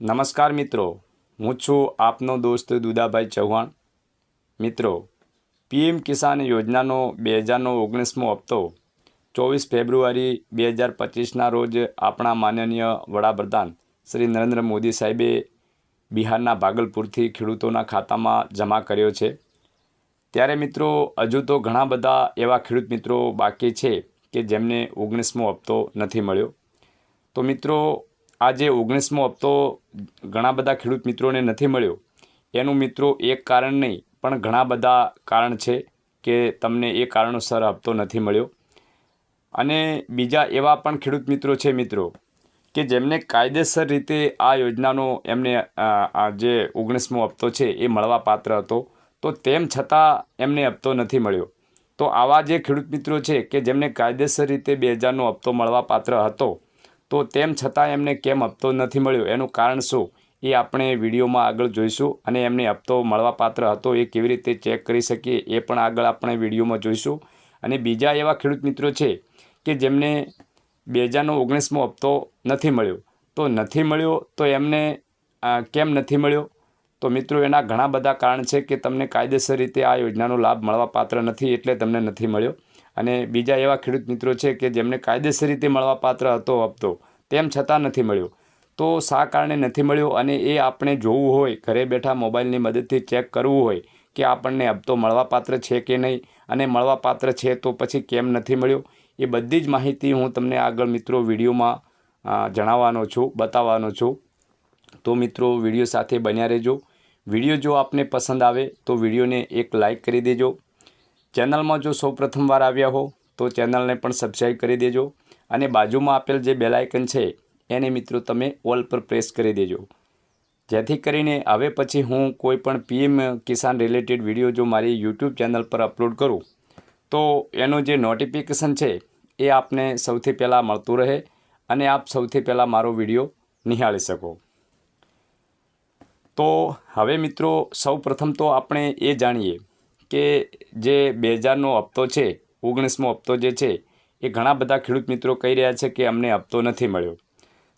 નમસ્કાર મિત્રો, હું છું આપનો દોસ્ત દુદાભાઈ ચૌહાણ. મિત્રો, પીએમ કિસાન યોજનાનો બે હજારનો ઓગણીસમો હપ્તો ચોવીસ ફેબ્રુઆરી બે હજાર પચીસના રોજ આપણા માનનીય વડાપ્રધાન શ્રી નરેન્દ્ર મોદી સાહેબે બિહારના ભાગલપુરથી ખેડૂતોના ખાતામાં જમા કર્યો છે. ત્યારે મિત્રો, હજુ તો ઘણા બધા એવા ખેડૂત મિત્રો બાકી છે કે જેમને ઓગણીસમો હપ્તો નથી મળ્યો. તો મિત્રો આ જે ઓગણીસમો હપ્તો ઘણા બધા ખેડૂત મિત્રોને નથી મળ્યો. એનું મિત્રો એક કારણ નહીં, પણ ઘણા બધા કારણ છે કે તમને એ કારણોસર હપ્તો નથી મળ્યો. અને બીજા એવા પણ ખેડૂત મિત્રો છે મિત્રો, કે જેમને કાયદેસર રીતે આ યોજનાનો એમને આ જે ઓગણીસમો હપ્તો છે એ મળવા પાત્ર હતો, તો તેમ છતાં એમને હપ્તો નથી મળ્યો. તો આવા જે ખેડૂત મિત્રો છે કે જેમને કાયદેસર રીતે બે હજારનો હપ્તો મળવા પાત્ર હતો તો તેમ છતાં એમને કેમ હપ્તો નથી મળ્યો? એનું કારણ શું? એ આપણે વિડીયોમાં આગળ જોઈશું અને એમને હપ્તો મળવાપાત્ર હતો એ કેવી રીતે ચેક કરી શકીએ એ પણ આગળ આપણે વિડીયોમાં જોઈશું. અને બીજા એવા ખેડૂત મિત્રો છે કે જેમને બે હજારનો ઓગણીસમો હપ્તો નથી મળ્યો. તો નથી મળ્યો તો એમને કેમ નથી મળ્યો? તો મિત્રો, એના ઘણા બધા કારણ છે કે તમને કાયદેસર રીતે આ યોજનાનો લાભ મળવાપાત્ર નથી એટલે તમને નથી મળ્યો. અને બીજા એવા ખેડૂત મિત્રો છે કે જેમને કાયદેસર રીતે મળવા પાત્ર હતો હપ્તો, તેમ છતાં નથી મળ્યો. તો શા કારણે નથી મળ્યો અને એ આપણે જોવું હોય, ઘરે બેઠા મોબાઈલની મદદથી ચેક કરવું હોય કે આપણને હપ્તો મળવાપાત્ર છે કે નહીં અને મળવાપાત્ર છે તો પછી કેમ નથી મળ્યો? એ બધી જ માહિતી હું તમને આગળ મિત્રો વિડીયોમાં જણાવવાનો છું, બતાવવાનો છું. તો મિત્રો વીડિયો સાથે બન્યા રહેજો. વીડિયો જો આપને પસંદ આવે તો વિડીયોને એક લાઇક કરી દેજો. ચેનલમાં જો સૌ પ્રથમવાર આવ્યા હો, તો ચેનલને પણ સબસ્ક્રાઈબ કરી દેજો અને બાજુમાં આપેલ જે બેલાયકન છે, એને મિત્રો તમે ઓલ પર પ્રેસ કરી દેજો. જેથી કરીને હવે પછી હું કોઈ પણ પીએમ કિસાન રિલેટેડ વીડિયો જો મારી યુટ્યુબ ચેનલ પર અપલોડ કરું, તો એનું જે નોટિફિકેશન છે, એ આપને સૌથી પહેલાં મળતું રહે અને આપ સૌથી પહેલાં મારો વીડિયો નિહાળી શકો. તો હવે મિત્રો, સૌ પ્રથમ તો આપણે એ જાણીએ કે જે બે હજારનો હપ્તો છે, ઓગણીસમો હપ્તો જે છે, એ ઘણા બધા ખેડૂત મિત્રો કહી રહ્યા છે કે અમને હપ્તો નથી મળ્યો.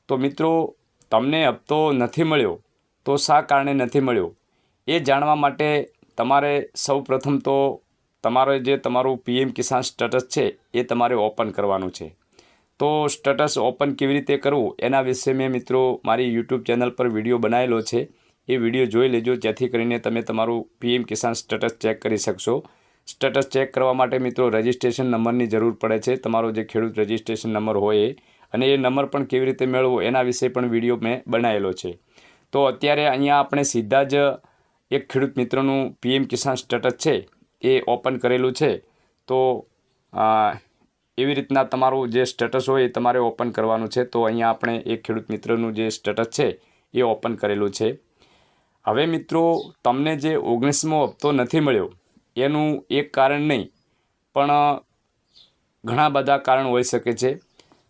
તો મિત્રો, તમને હપ્તો નથી મળ્યો, તો શા કારણે નથી મળ્યો? એ જાણવા માટે તમારે સૌ પ્રથમ તો તમારે જે તમારું પીએમ કિસાન સ્ટેટસ છે, એ તમારે ઓપન કરવાનું છે. તો સ્ટેટસ ઓપન કેવી રીતે કરવું? એના વિશે મેં મિત્રો મારી યુટ્યુબ ચેનલ પર વીડિયો બનાવેલો છે. એ વીડિયો જોઈ લેજો, જેથી કરીને તમે તમારું પીએમ કિસાન સ્ટેટસ ચેક કરી શકશો. સ્ટેટસ ચેક કરવા માટે મિત્રો રજિસ્ટ્રેશન નંબરની જરૂર પડે છે. તમારો જે ખેડૂત રજિસ્ટ્રેશન નંબર હોય એ. અને એ નંબર પણ કેવી રીતે મેળવવો એના વિશે પણ વીડિયો મેં બનાવેલો છે. તો અત્યારે અહીંયા આપણે સીધા જ એક ખેડૂત મિત્રનું પીએમ કિસાન સ્ટેટસ છે એ ઓપન કરેલું છે. તો એવી રીતના તમારું જે સ્ટેટસ હોય એ તમારે ઓપન કરવાનું છે. તો અહીંયા આપણે એક ખેડૂત મિત્રનું જે સ્ટેટસ છે એ ઓપન કરેલું છે. હવે મિત્રો, તમને જે ઓગણીસમો હપ્તો નથી મળ્યો, એનું એક કારણ નહીં, પણ ઘણા બધા કારણ હોઈ શકે છે.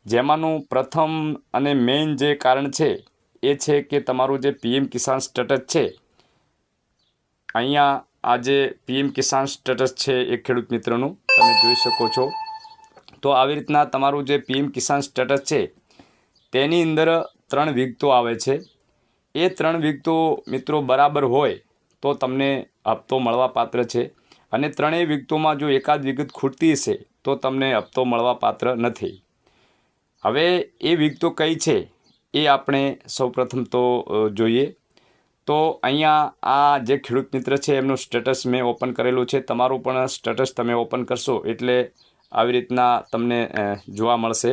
જેમાંનું પ્રથમ અને મેઇન જે કારણ છે, એ છે કે તમારું જે પીએમ કિસાન સ્ટેટસ છે, અહીંયા આ જે પીએમ કિસાન સ્ટેટસ છે એ ખેડૂત મિત્રનું, તમે જોઈ શકો છો. તો આવી રીતના તમારું જે પીએમ કિસાન સ્ટેટસ છે, તેની અંદર ત્રણ વિગતો આવે છે. એ ત્રણ વિગતો મિત્રો બરાબર હોય તો તમને હપ્તો મળવાપાત્ર છે. અને ત્રણેય વિગતોમાં જો એકાદ વિગત ખૂટતી હશે તો તમને હપ્તો મળવા પાત્ર નથી. હવે એ વિગતો કઈ છે એ આપણે સૌપ્રથમ તો જોઈએ. તો અહીંયા આ જે ખેડૂત મિત્ર છે એમનું સ્ટેટસ મેં ઓપન કરેલું છે. તમારું પણ સ્ટેટસ તમે ઓપન કરશો એટલે આવી રીતના તમને જોવા મળશે.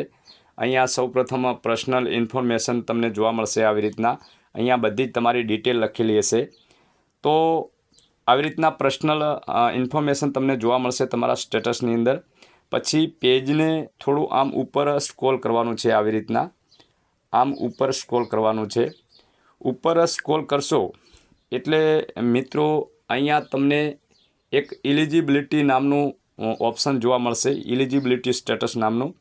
અહીંયા સૌપ્રથમ પર્સનલ ઇન્ફોર્મેશન તમને જોવા મળશે આવી રીતના. અહીંયા બધી જ તમારી ડિટેલ લખેલી હશે. તો આવી રીતના પર્સનલ ઇન્ફોર્મેશન તમને જોવા મળશે તમારા સ્ટેટસની અંદર. પછી પેજને થોડું આમ ઉપર સ્ક્રોલ કરવાનું છે આવી રીતના. આમ ઉપર સ્ક્રોલ કરવાનું છે. ઉપર સ્ક્રોલ કરશો એટલે મિત્રો અહીંયા તમને એક ઇલિજિબિલિટી નામનું ઓપ્શન જોવા મળશે. ઇલિજિબિલિટી સ્ટેટસ નામનું.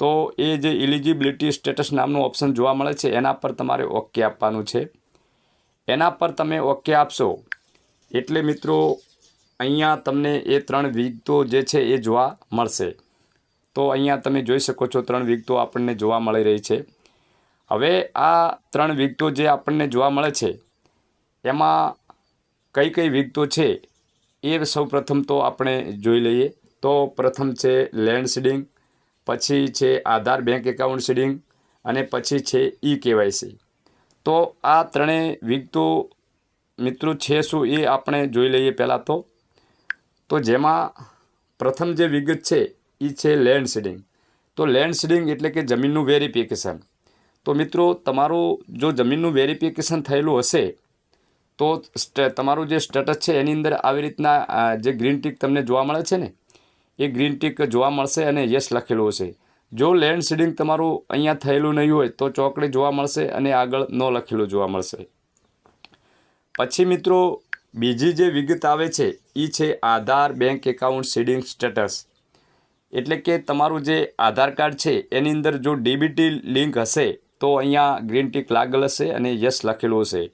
તો એ જે ઇલિજિબિલિટી સ્ટેટસ નામનું ઓપ્શન જોવા મળે છે, એના પર તમારે ઓકે આપવાનું છે. એના પર તમે ઓકે આપશો, એટલે મિત્રો અહીંયા તમને એ ત્રણ વિગતો જે છે એ જોવા મળશે. તો અહીંયા તમે જોઈ શકો છો ત્રણ વિગતો આપણને જોવા મળી રહી છે. હવે આ ત્રણ વિગતો જે આપણને જોવા મળે છે, એમાં કઈ કઈ વિગતો છે એ સૌ પ્રથમ તો આપણે જોઈ લઈએ. તો પ્રથમ છે લેન્ડ સીડિંગ પછી છે આધાર બેંક એકાઉન્ટ સીડિંગ અને પછી છે ઈ કેવાયસી તો આ ત્રણેય વિગતો મિત્રો છે શું એ આપણે જોઈ લઈએ પહેલાં તો. તો જેમાં પ્રથમ જે વિગત છે એ છે લેન્ડ સીડિંગ તો લેન્ડ સીડિંગ એટલે કે જમીનનું વેરિફિકેશન તો મિત્રો તમારું જો જમીનનું વેરિફિકેશન થયેલું હશે, તો તમારું જે સ્ટેટસ છે એની અંદર આવી રીતના જે ગ્રીન ટીક તમને જોવા મળે છે ને એ ગ્રીન ટીક જોવા મળશે અને યસ લખેલું હશે. જો લેન્ડ સીડિંગ તમારું અહીંયા થયેલું નહીં હોય, તો ચોકડી જોવા મળશે અને આગળ ન લખેલું જોવા મળશે. પછી મિત્રો, બીજી જે વિગત આવે છે એ છે Aadhaar bank account seeding status. એટલે કે તમારું જે આધાર કાર્ડ છે, એની અંદર જો ડીબીટી લિંક હશે, તો અહીંયા ગ્રીન ટીક લાગેલ હશે અને યસ લખેલું હશે.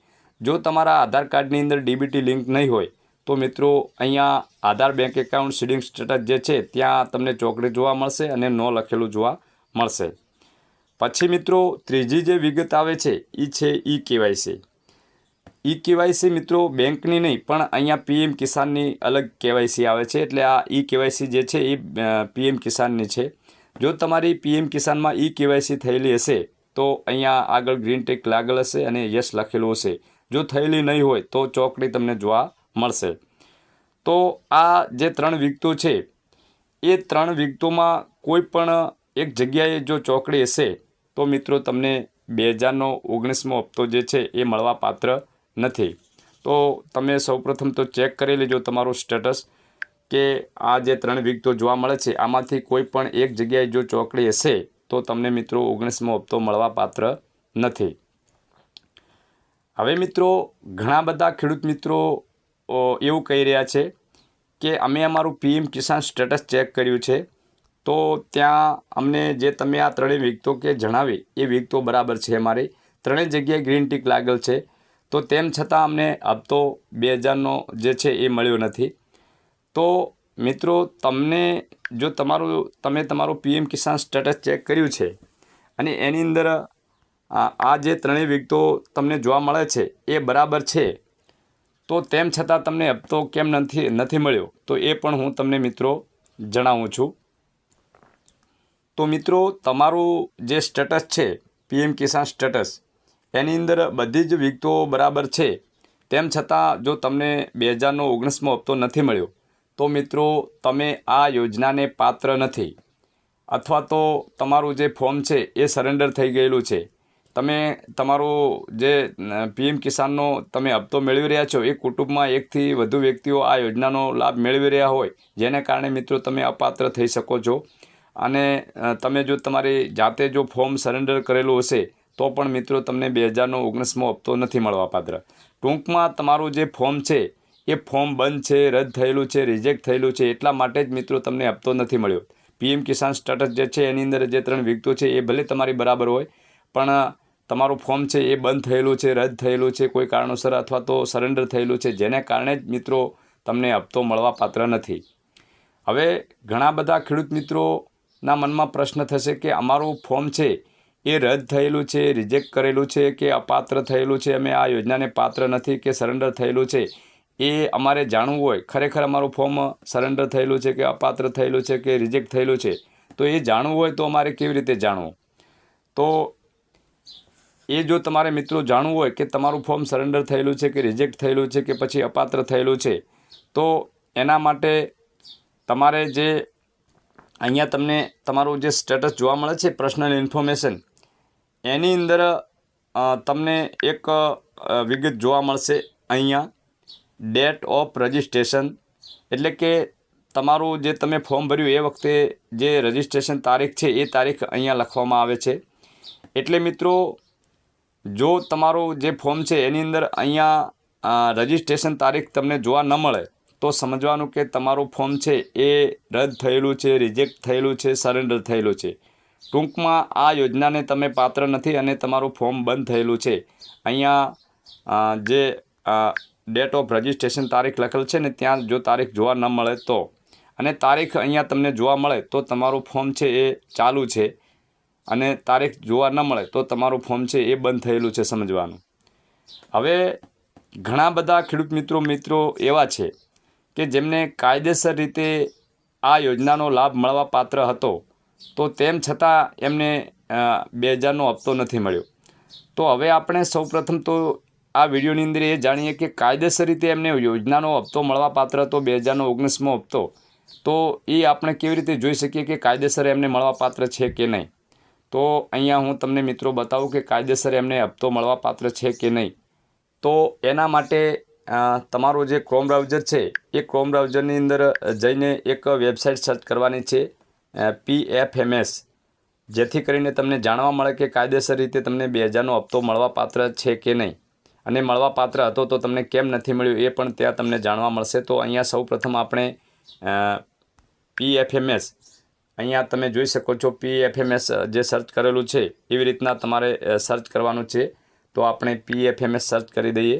જો તમારા આધાર કાર્ડની અંદર ડીબીટી લિંક નહીં હોય તો મિત્રો, અહીંયા Aadhaar bank account seeding status જે છે, ત્યાં તમને ચોકડી જોવા મળશે અને નો લખેલું જોવા મળશે. પછી મિત્રો, ત્રીજી જે વિગત આવે છે એ છે ઈ કેવાયસી ઈ કેવાયસી મિત્રો બેંકની નહીં, પણ અહીંયા પીએમ કિસાનની અલગ કેવાયસી આવે છે, એટલે આ ઈ કેવાયસી જે છે એ પીએમ કિસાનની છે. જો તમારી પીએમ કિસાનમાં ઈ કેવાયસી થયેલી હશે, તો અહીંયા આગળ ગ્રીન ટેક લાગેલ હશે અને યસ લખેલું હશે. જો થયેલી નહીં હોય, તો ચોકડી તમને જોવા મળશે. તો આ જે ત્રણ વિગતો છે, એ ત્રણ વિગતોમાં કોઈ પણ એક જગ્યાએ જો ચોકડી હશે, તો મિત્રો તમને બે હજારનો ઓગણીસમો હપ્તો જે છે એ મળવા પાત્ર નથી. તો તમે સૌપ્રથમ તો ચેક કરી લેજો તમારું સ્ટેટસ કે આ જે ત્રણ વિગતો જોવા મળે છે, આમાંથી કોઈ પણ એક જગ્યાએ જો ચોકડી હશે, તો તમને મિત્રો ઓગણીસમો હપ્તો મળવા પાત્ર નથી. હવે મિત્રો, ઘણા બધા ખેડૂત મિત્રો એવું કહી રહ્યા છે કે અમે અમારું પીએમ કિસાન સ્ટેટસ ચેક કર્યું છે. તો ત્યાં અમને જે તમે આ ત્રણેય વિગતો કે જણાવી, એ વિગતો બરાબર છે અમારી. ત્રણેય જગ્યાએ ગ્રીન ટીક લાગેલ છે. તો તેમ છતાં અમને હપ્તો બે હજારનો જે છે એ મળ્યો નથી. તો મિત્રો, તમને જો તમારું, તમે તમારું પીએમ કિસાન સ્ટેટસ ચેક કર્યું છે અને એની અંદર આ જે ત્રણેય વિગતો તમને જોવા મળે છે, એ બરાબર છે. તો તેમ છતાં તમને હપ્તો કેમ નથી નથી મળ્યો? તો એ પણ હું તમને મિત્રો જણાવું છું. તો મિત્રો, તમારું જે સ્ટેટસ છે, પીએમ કિસાન સ્ટેટસ, એની અંદર બધી જ વિગતો બરાબર છે. તેમ છતાં જો તમને બે હજારનો ઓગણીસમો હપ્તો નથી મળ્યો, તો મિત્રો, તમે આ યોજનાને પાત્ર નથી. અથવા તો તમારું જે ફોર્મ છે, એ સરેન્ડર થઈ ગયેલું છે. તમે તમારું જે પીએમ કિસાનનો તમે હપ્તો મેળવી રહ્યા છો, એ કુટુંબમાં એકથી વધુ વ્યક્તિઓ આ યોજનાનો લાભ મેળવી રહ્યા હોય, જેને કારણે મિત્રો તમે અપાત્ર થઈ શકો છો. અને તમે જો તમારી જાતે જો ફોર્મ સરેન્ડર કરેલું હશે, તો પણ મિત્રો તમને બે હજારનો ઓગણીસમો હપ્તો નથી મળવા પાત્ર. ટૂંકમાં તમારું જે ફોર્મ છે, એ ફોર્મ બંધ છે, રદ થયેલું છે, રિજેક્ટ થયેલું છે, એટલા માટે જ મિત્રો તમને હપ્તો નથી મળ્યો. પીએમ કિસાન સ્ટેટસ જે છે, એની અંદર જે ત્રણ વિગતો છે, એ ભલે તમારી બરાબર હોય, પણ તમારું ફોર્મ છે એ બંધ થયેલું છે, રદ થયેલું છે, કોઈ કારણોસર અથવા તો સરેન્ડર થયેલું છે, જેને કારણે જ મિત્રો તમને હપ્તો મળવા પાત્ર નથી. હવે ઘણા બધા ખેડૂત મિત્રોના મનમાં પ્રશ્ન થશે કે અમારું ફોર્મ છે એ રદ થયેલું છે રિજેક્ટ કરેલું છે કે અપાત્ર થયેલું છે? અમે આ યોજનાને પાત્ર નથી કે સરેન્ડર થયેલું છે? એ અમારે જાણવું હોય. ખરેખર અમારું ફોર્મ સરેન્ડર થયેલું છે કે અપાત્ર થયેલું છે કે રિજેક્ટ થયેલું છે? તો એ જાણવું હોય તો અમારે કેવી રીતે જાણવું? તો એ જો તમારે મિત્રો જાણવું હોય કે તમારું ફોર્મ સરેન્ડર થયેલું છે કે રિજેક્ટ થયેલું છે કે પછી અપાત્ર થયેલું છે, તો એના માટે તમારે જે અહીંયા તમને તમારું જે સ્ટેટસ જોવા મળે છે પર્સનલ ઇન્ફોર્મેશન, એની અંદર તમને એક વિગત જોવા મળશે અહીંયા. ડેટ ઓફ રજિસ્ટ્રેશન એટલે કે તમારું જે તમે ફોર્મ ભર્યું એ વખતે જે રજિસ્ટ્રેશન તારીખ છે એ તારીખ અહીંયા લખવામાં આવે છે. એટલે મિત્રો જો તમારું જે ફોર્મ છે, એની અંદર અહીંયા રજિસ્ટ્રેશન તારીખ તમને જોવા ન મળે, તો સમજવાનું કે તમારું ફોર્મ છે, એ રદ થયેલું છે રિજેક્ટ થયેલું છે સરેન્ડર થયેલું છે. ટૂંકમાં આ યોજનાને તમે પાત્ર નથી અને તમારું ફોર્મ બંધ થયેલું છે. અહીંયા જે ડેટ ઓફ રજિસ્ટ્રેશન તારીખ લખેલ છે ને, ત્યાં જો તારીખ જોવા ન મળે તો. અને તારીખ અહીંયા તમને જોવા મળે તો તમારું ફોર્મ છે એ ચાલુ છે. અને તારીખ જોવા ન મળે તો તમારું ફોર્મ છે એ બંધ થયેલું છે સમજવાનું. હવે ઘણા બધા ખેડૂત મિત્રો મિત્રો એવા છે કે જેમને કાયદેસર રીતે આ યોજનાનો લાભ મળવા પાત્ર હતો, તો તેમ છતાં એમને બે હજારનો હપ્તો નથી મળ્યો. તો હવે આપણે સૌપ્રથમ તો આ વિડીયોની અંદર એ જાણીએ કે કાયદેસર રીતે એમને યોજનાનો હપ્તો મળવા પાત્ર હતો, બે હજારનો ઓગણીસમો હપ્તો. તો એ આપણે કેવી રીતે જોઈ શકીએ કે કાયદેસર એમને મળવા પાત્ર છે કે નહીં? તો અહીંયા હું તમને મિત્રો બતાવું કે કાયદેસર એમને હપ્તો મળવા પાત્ર છે કે નહીં. તો એના માટે તમારો જે ક્રોમ બ્રાઉઝર છે, એ ક્રોમ બ્રાઉઝરની અંદર જઈને એક વેબસાઇટ સર્ચ કરવાની છે પી એફ એમ એસ જેથી કરીને તમને જાણવા મળે કે કાયદેસર રીતે તમને બે હજારનો હપ્તો મળવા પાત્ર છે કે નહીં. અને મળવા પાત્ર હતો તો તમને કેમ નથી મળ્યું એ પણ ત્યાં તમને જાણવા મળશે. તો અહીંયા સૌ પ્રથમ આપણે પી એફ એમ એસ અહીંયા તમે જોઈ શકો છો પી એફ એમ એસ જે સર્ચ કરેલું છે, એવી રીતના તમારે સર્ચ કરવાનું છે. તો આપણે P F M S search કરી દઈએ.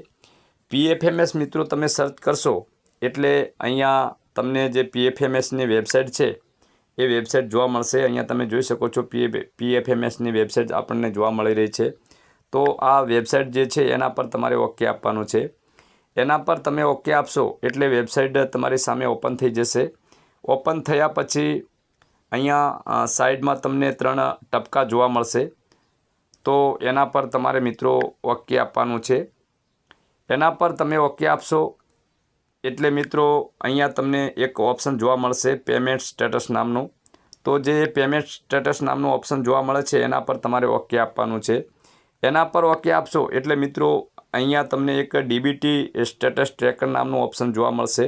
પીએફએમએસ મિત્રો, તમે સર્ચ કરશો, એટલે અહીંયા તમને જે પીએફએમએસની વેબસાઇટ છે, એ વેબસાઇટ જોવા મળશે. અહીંયા તમે જોઈ શકો છો પી પીએફએમએસની વેબસાઇટ આપણને જોવા મળી રહી છે. તો આ વેબસાઇટ જે છે, એના પર તમારે ઓકે આપવાનું છે. એના પર તમે ઓકે આપશો, એટલે વેબસાઇટ તમારી સામે ઓપન થઈ જશે. ઓપન થયા પછી અહીંયા સાઈડમાં તમને ત્રણ ટપકા જોવા મળશે. તો એના પર તમારે મિત્રો ઓકે આપવાનું છે. એના પર તમે ઓકે આપશો એટલે મિત્રો અહીંયા તમને એક ઓપ્શન જોવા મળશે, પેમેન્ટ સ્ટેટસ નામનું. તો જે પેમેન્ટ સ્ટેટસ નામનું ઓપ્શન જોવા મળે છે, એના પર તમારે ઓકે આપવાનું છે. એના પર ઓકે આપશો એટલે મિત્રો અહીંયા તમને એક ડીબીટી સ્ટેટસ ટ્રેકર નામનું ઓપ્શન જોવા મળશે.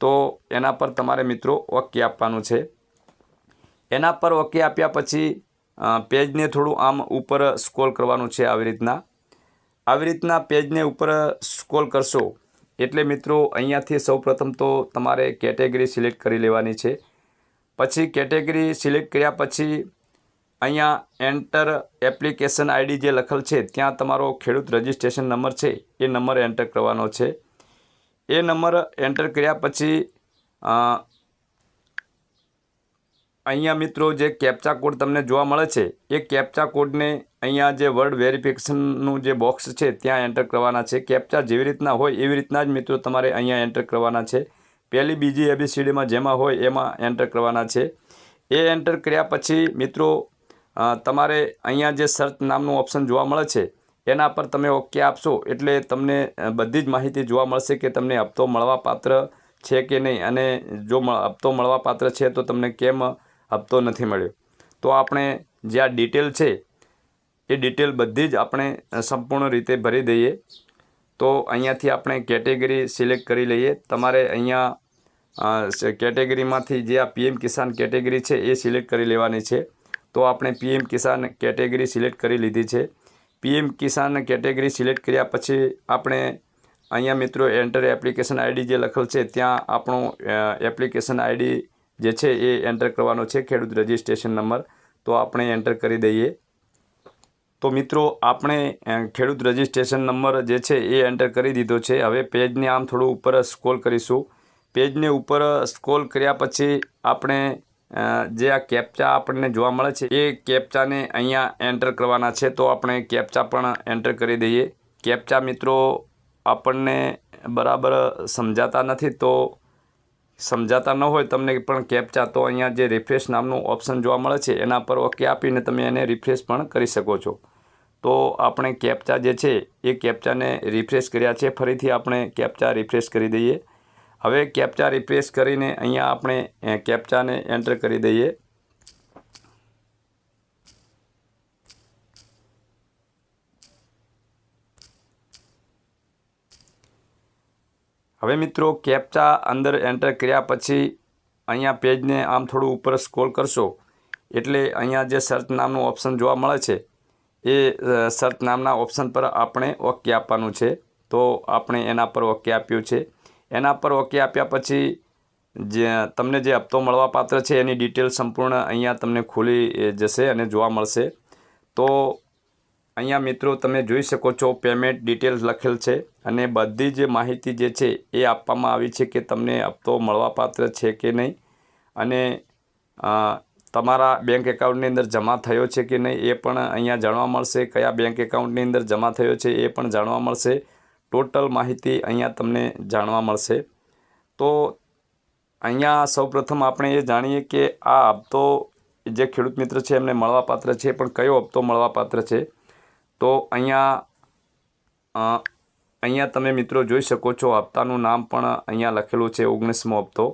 તો એના પર તમારે મિત્રો ઓકે આપવાનું છે. એના પર ઓકે આપ્યા પછી પેજને થોડું આમ ઉપર સ્કોલ કરવાનું છે આવી રીતના. આવી રીતના પેજને ઉપર સ્કોલ કરશો, એટલે મિત્રો અહીંયાથી સૌપ્રથમ તો તમારે કેટેગરી સિલેક્ટ કરી લેવાની છે. પછી કેટેગરી સિલેક્ટ કર્યા પછી અહીંયા એન્ટર એપ્લિકેશન આઈડી જે લખેલ છે, ત્યાં તમારો ખેડૂત રજિસ્ટ્રેશન નંબર છે, એ નંબર એન્ટર કરવાનો છે. એ નંબર એન્ટર કર્યા પછી અહીંયા મિત્રો જે કેપ્ચા કોડ તમને જોવા મળે છે, એ કેપ્ચા કોડને અહીંયા જે વર્ડ વેરિફિકેશનનું જે બોક્સ છે, ત્યાં એન્ટર કરવાના છે. કેપ્ચા જેવી રીતના હોય એવી રીતના જ મિત્રો તમારે અહીંયા એન્ટર કરવાના છે. પહેલી, બીજી એબીસીડીમાં જેમાં હોય એમાં એન્ટર કરવાના છે. એ એન્ટર કર્યા પછી મિત્રો તમારે અહીંયા જે સર્ચ નામનું ઓપ્શન જોવા મળે છે, એના પર તમે ઓકે આપશો એટલે તમને બધી જ માહિતી જોવા મળશે કે તમને હપ્તો મળવાપાત્ર છે કે નહીં. અને જો હપ્તો મળવાપાત્ર છે તો તમને કેમ હપ્તો નથી મળ્યો. તો આપણે જે આ ડિટેલ છે, એ ડિટેલ બધી જ આપણે સંપૂર્ણ રીતે ભરી દઈએ. તો અહીંયાથી આપણે કેટેગરી સિલેક્ટ કરી લઈએ. તમારે અહીંયા કેટેગરીમાંથી જે આ પીએમ કિસાન કેટેગરી છે, એ સિલેક્ટ કરી લેવાની છે. તો આપણે પીએમ કિસાન કેટેગરી સિલેક્ટ કરી લીધી છે. પીએમ કિસાન કેટેગરી સિલેક્ટ કર્યા પછી આપણે અહીંયા મિત્રો એન્ટર એપ્લિકેશન આઈડી જે લખેલ છે, ત્યાં આપણું એપ્લિકેશન આઈડી જે છે એ એન્ટર કરવાનો છે ખેડૂત રજિસ્ટ્રેશન નંબર તો આપણે એન્ટર કરી દઈએ. તો મિત્રો, આપણે ખેડૂત રજિસ્ટ્રેશન નંબર જે છે એ એન્ટર કરી દીધો છે. હવે પેજને આમ થોડું ઉપર સ્કોલ કરીશું. પેજને ઉપર સ્કોલ કર્યા પછી આપણે જે આ કેપ્ચા આપણને જોવા મળે છે એ કેપ્ચાને અહીંયા એન્ટર કરવાના છે. તો આપણે કેપ્ચા પણ એન્ટર કરી દઈએ. કેપ્ચા મિત્રો આપણને બરાબર સમજાતા નથી. તો સમજાતા ન હોય તમને પણ કેપ્ચા તો અહીંયા જે રિફ્રેશ નામનું ઓપ્શન જોવા મળે છે, એના પર ઓકે આપીને તમે એને રિફ્રેશ પણ કરી શકો છો. તો આપણે કેપ્ચા જે છે, એ કેપ્ચાને રિફ્રેશ કર્યા છે. ફરીથી આપણે કેપ્ચા રિફ્રેશ કરી દઈએ. હવે કેપ્ચા રિફ્રેશ કરીને અહીંયા આપણે કેપ્ચાને એન્ટર કરી દઈએ. હવે મિત્રો કેપ્ચા અંદર એન્ટર કર્યા પછી અહીંયા પેજને આમ થોડું ઉપર સ્ક્રોલ કરશો. એટલે અહીંયા જે સર્ચ નામનું ઓપ્શન જોવા મળે છે, એ સર્ચ નામના ઓપ્શન પર આપણે ઓકે આપવાનું છે. તો આપણે એના પર ઓકે આપ્યું છે. એના પર ઓકે આપ્યા પછી જે તમને જે હપ્તો મળવાપાત્ર છે, એની ડિટેલ સંપૂર્ણ અહીંયા તમને ખુલી જશે અને જોવા મળશે. તો અહીંયા મિત્રો તમે જોઈ શકો છો પેમેન્ટ ડિટેલ્સ લખેલ છે અને બધી જ માહિતી જે છે એ આપવામાં આવી છે કે તમને હપ્તો મળવાપાત્ર છે કે નહીં અને તમારા બેંક એકાઉન્ટની અંદર જમા થયો છે કે નહીં એ પણ અહીંયા જાણવા મળશે. કયા બેંક એકાઉન્ટની અંદર જમા થયો છે એ પણ જાણવા મળશે. ટોટલ માહિતી અહીંયા તમને જાણવા મળશે. તો અહીંયા સૌપ્રથમ આપણે એ જાણીએ કે આ હપ્તો જે ખેડૂત મિત્ર છે એમને મળવાપાત્ર છે, પણ કયો હપ્તો મળવાપાત્ર છે? તો અહીંયા અહીંયા તમે મિત્રો જોઈ શકો છો, હપ્તાનું નામ પણ અહીંયા લખેલું છે, ઓગણીસમો હપ્તો.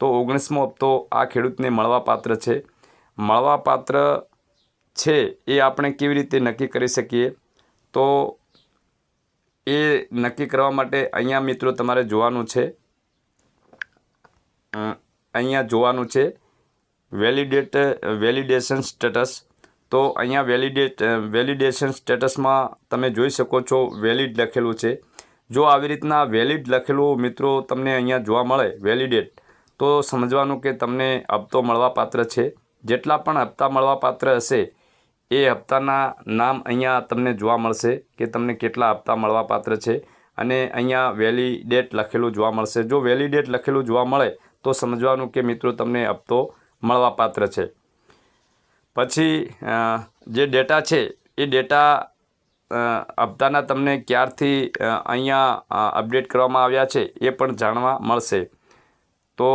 તો ઓગણીસમો હપ્તો આ ખેડૂતને મળવાપાત્ર છે. મળવાપાત્ર છે એ આપણે કેવી રીતે નક્કી કરી શકીએ? તો એ નક્કી કરવા માટે અહીંયા મિત્રો તમારે જોવાનું છે. અહીંયા જોવાનું છે. Validate, validation status. તો અહીંયા વેલિડેટ વેલિડેશન સ્ટેટસમાં તમે જોઈ શકો છો વેલિડ લખેલું છે. જો આવી રીતના વેલિડ લખેલું મિત્રો તમને અહીંયા જોવા મળે વેલિડેટ તો સમજવાનું કે તમને હપ્તો મળવાપાત્ર છે. જેટલા પણ હપ્તા મળવાપાત્ર હશે, એ હપ્તાના નામ અહીંયા તમને જોવા મળશે કે તમને કેટલા હપ્તા મળવાપાત્ર છે અને અહીંયા વેલિડેટ લખેલું જોવા મળશે. જો વેલિડેટ લખેલું જોવા મળે, તો સમજવાનું કે મિત્રો તમને હપ્તો મળવાપાત્ર છે. પછી જે ડેટા છે, એ ડેટા હપ્તાના તમને ક્યારથી અહીંયા અપડેટ કરવામાં આવ્યા છે, એ પણ જાણવા મળશે. તો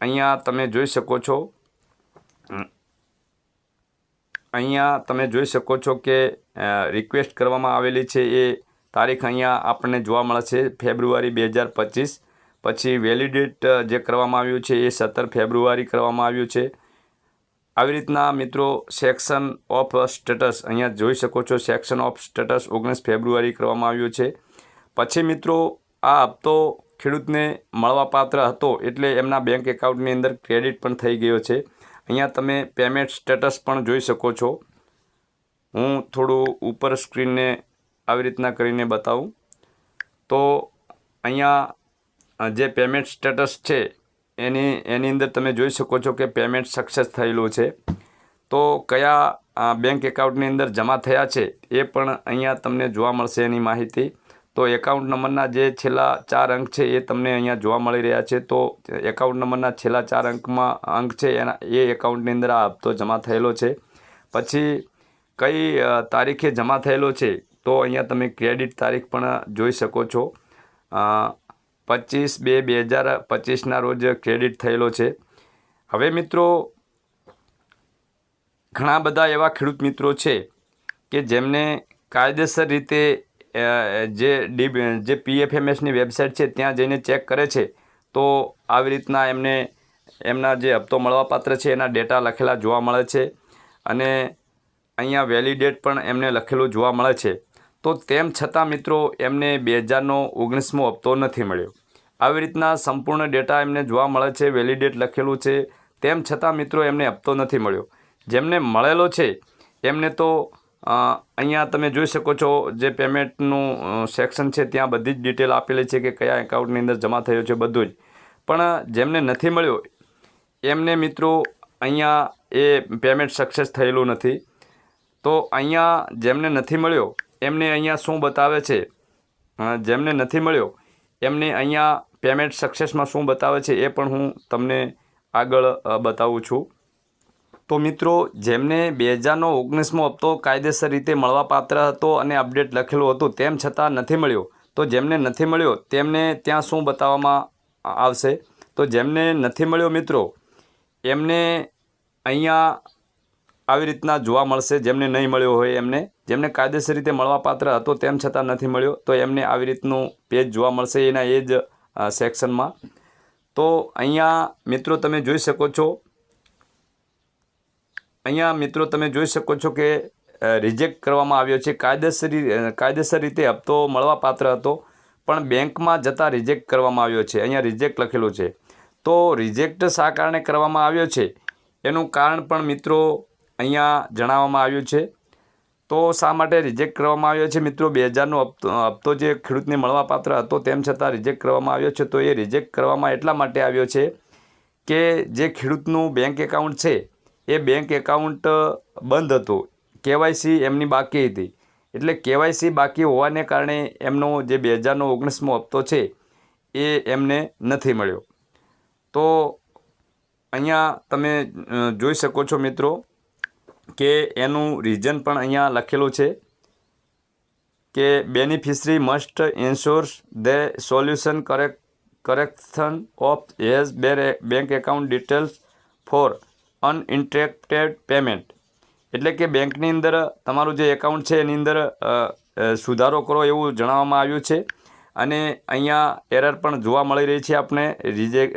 અહીંયા તમે જોઈ શકો છો અહીંયા તમે જોઈ શકો છો કે રિક્વેસ્ટ કરવામાં આવેલી છે, એ તારીખ અહીંયા આપણને જોવા મળે છે ફેબ્રુઆરી બે હજાર પચીસ. પછી વેલિડેટ જે કરવામાં આવ્યું છે, એ સત્તર ફેબ્રુઆરી કરવામાં આવ્યું છે. આવી રીતના મિત્રો સેક્શન ઓફ સ્ટેટસ અહીંયા જોઈ શકો છો. સેક્શન ઓફ સ્ટેટસ ઓગણીસ ફેબ્રુઆરી કરવામાં આવ્યો છે. પછી મિત્રો આ હપ્તો ખેડૂતને મળવાપાત્ર હતો એટલે એમના બેંક એકાઉન્ટની અંદર ક્રેડિટ પણ થઈ ગયો છે. અહીંયા તમે પેમેન્ટ સ્ટેટસ પણ જોઈ શકો છો. હું થોડું ઉપર સ્ક્રીનને આવી રીતના કરીને બતાવું. તો અહીંયા જે પેમેન્ટ સ્ટેટસ છે એની એની અંદર તમે જોઈ શકો છો કે પેમેન્ટ સક્સેસ થયેલું છે. તો કયા બેંક એકાઉન્ટની અંદર જમા થયા છે એ પણ અહીંયા તમને જોવા મળશે એની માહિતી. તો એકાઉન્ટ નંબરના જે છેલ્લા ચાર અંક છે એ તમને અહીંયા જોવા મળી રહ્યા છે. તો એકાઉન્ટ નંબરના છેલ્લા ચાર અંકમાં, અંક છે એના, એ એકાઉન્ટની અંદર આ હપ્તો જમા થયેલો છે. પછી કઈ તારીખે જમા થયેલો છે તો અહીંયા તમે ક્રેડિટ તારીખ પણ જોઈ શકો છો. પચીસ બે બે હજાર પચીસના રોજ ક્રેડિટ થયેલો છે. હવે મિત્રો, ઘણા બધા એવા ખેડૂત મિત્રો છે કે જેમને કાયદેસર રીતે જે ડી, જે પીએફએમએસની વેબસાઇટ છે ત્યાં જઈને ચેક કરે છે, તો આવી રીતના એમને, એમના જે હપ્તો મળવાપાત્ર છે એના ડેટા લખેલા જોવા મળે છે અને અહીંયા વેલિડેટ પણ એમને લખેલું જોવા મળે છે. તો તેમ છતાં મિત્રો, એમને બે હજારનો ઓગણીસમો હપ્તો નથી મળ્યો. આવી રીતના સંપૂર્ણ ડેટા એમને જોવા મળે છે, વેલિડેટ લખેલું છે. તેમ છતાં મિત્રો એમને હપ્તો નથી મળ્યો. જેમને મળેલો છે, એમને તો અહીંયા તમે જોઈ શકો છો જે પેમેન્ટનું સેક્શન છે ત્યાં બધી જ ડિટેલ આપેલી છે કે કયા એકાઉન્ટની અંદર જમા થયો છે બધું જ. પણ, જેમને નથી મળ્યો, એમને મિત્રો અહીંયા એ પેમેન્ટ સક્સેસ થયેલું નથી. તો અહીંયા જેમને નથી મળ્યો, એમને અહીંયા શું બતાવે છે? જેમને નથી મળ્યો, એમને અહીંયા પેમેન્ટ સક્સેસમાં શું બતાવે છે એ પણ હું તમને આગળ બતાવું છું. તો મિત્રો, જેમને બે હજારનો ઓગણીસમો હપ્તો કાયદેસર રીતે મળવાપાત્ર હતો અને અપડેટ લખેલું હતું, તેમ છતાં નથી મળ્યો. તો જેમને નથી મળ્યો, તેમને ત્યાં શું બતાવવામાં આવશે? તો જેમને નથી મળ્યો મિત્રો, એમને અહીંયા આવી રીતના જોવા મળશે, જેમને નહીં મળ્યો હોય એમને. જેમને કાયદેસર રીતે મળવાપાત્ર હતો, તેમ છતાં નથી મળ્યો, તો એમને આવી રીતનું પેજ જોવા મળશે. એના એ જ સેક્શનમાં. તો અહીંયા મિત્રો તમે જોઈ શકો છો. અહીંયા મિત્રો તમે જોઈ શકો છો કે રિજેક્ટ કરવામાં આવ્યો છે. કાયદેસર કાયદેસર રીતે હપ્તો મળવાપાત્ર હતો, પણ બેંકમાં જતાં રિજેક્ટ કરવામાં આવ્યો છે. અહીંયા રિજેક્ટ લખેલું છે. તો રિજેક્ટ શા કારણે કરવામાં આવ્યો છે? એનું કારણ પણ મિત્રો અહીંયા જણાવવામાં આવ્યું છે. તો શા માટે રિજેક્ટ કરવામાં આવ્યો છે? મિત્રો બે હજારનો હપ્તો જે ખેડૂતને મળવાપાત્ર હતો, તેમ છતાં રિજેક્ટ કરવામાં આવ્યો છે. તો એ રિજેક્ટ કરવામાં એટલા માટે આવ્યો છે કે જે ખેડૂતનું બેંક એકાઉન્ટ છે, એ બેંક એકાઉન્ટ બંધ હતું. કેવાયસી એમની બાકી હતી. એટલે કેવાયસી બાકી હોવાને કારણે એમનો જે બે હજારનો ઓગણીસમો હપ્તો છે, એ એમને નથી મળ્યો. તો અહીંયા તમે જોઈ શકો છો મિત્રો કે એનું રીઝન પણ અહીંયા લખેલું છે કે beneficiary must ensures the solution correct correction of his bank account details for uninterrupted payment એટલે કે બેંકની અંદર તમારું જે એકાઉન્ટ છે એની અંદર સુધારો કરો એવું જણાવવામાં આવ્યું છે. અને અહીંયા એરર પણ જોવા મળી રહી છે આપણે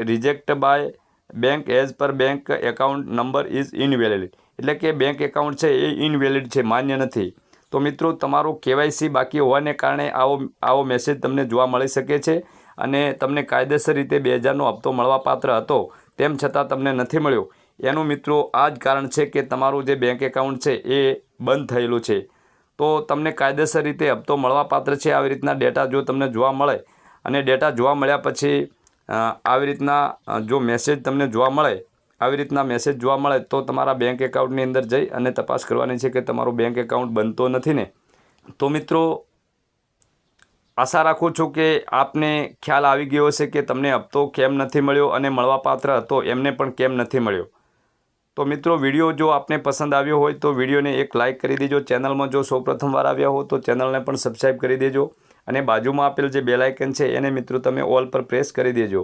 reject by bank as per bank account number is invalid એટલે કે બેંક એકાઉન્ટ છે એ ઇનવેલિડ છે, માન્ય નથી. તો મિત્રો, તમારું કેવાયસી બાકી હોવાને કારણે આવો આવો મેસેજ તમને જોવા મળી શકે છે અને તમને કાયદેસર રીતે બે હજારનો હપ્તો મળવાપાત્ર હતો, તેમ છતાં તમને નથી મળ્યો. એનું મિત્રો, આ જ કારણ છે કે તમારું જે બેંક એકાઉન્ટ છે એ બંધ થયેલું છે. તો તમને કાયદેસર રીતે હપ્તો મળવાપાત્ર છે, આવી રીતના ડેટા જો તમને જોવા મળે અને ડેટા જોવા મળ્યા પછી આવી રીતના જો મેસેજ તમને જોવા મળે આવી રીતના મેસેજ જોવા મળે તો તમારા બેંક એકાઉન્ટની અંદર જઈ અને તપાસ કરવાની છે કે તમારું બેંક એકાઉન્ટ બનતો નથી ને. તો મિત્રો, આશા રાખું છું કે આપને ખ્યાલ આવી ગયો હશે કે તમને હપ્તો કેમ નથી મળ્યો અને મળવાપાત્ર હતો એમને પણ કેમ નથી મળ્યો. તો મિત્રો, વીડિયો જો આપને પસંદ આવ્યો હોય તો વિડીયોને એક લાઇક કરી દેજો. ચેનલમાં જો સૌપ્રથમ વાર આવ્યા હો તો ચેનલને પણ સબસ્ક્રાઈબ કરી દેજો અને બાજુમાં આપેલ જે બેલાઇકન છે એને મિત્રો તમે ઓલ પર પ્રેસ કરી દેજો.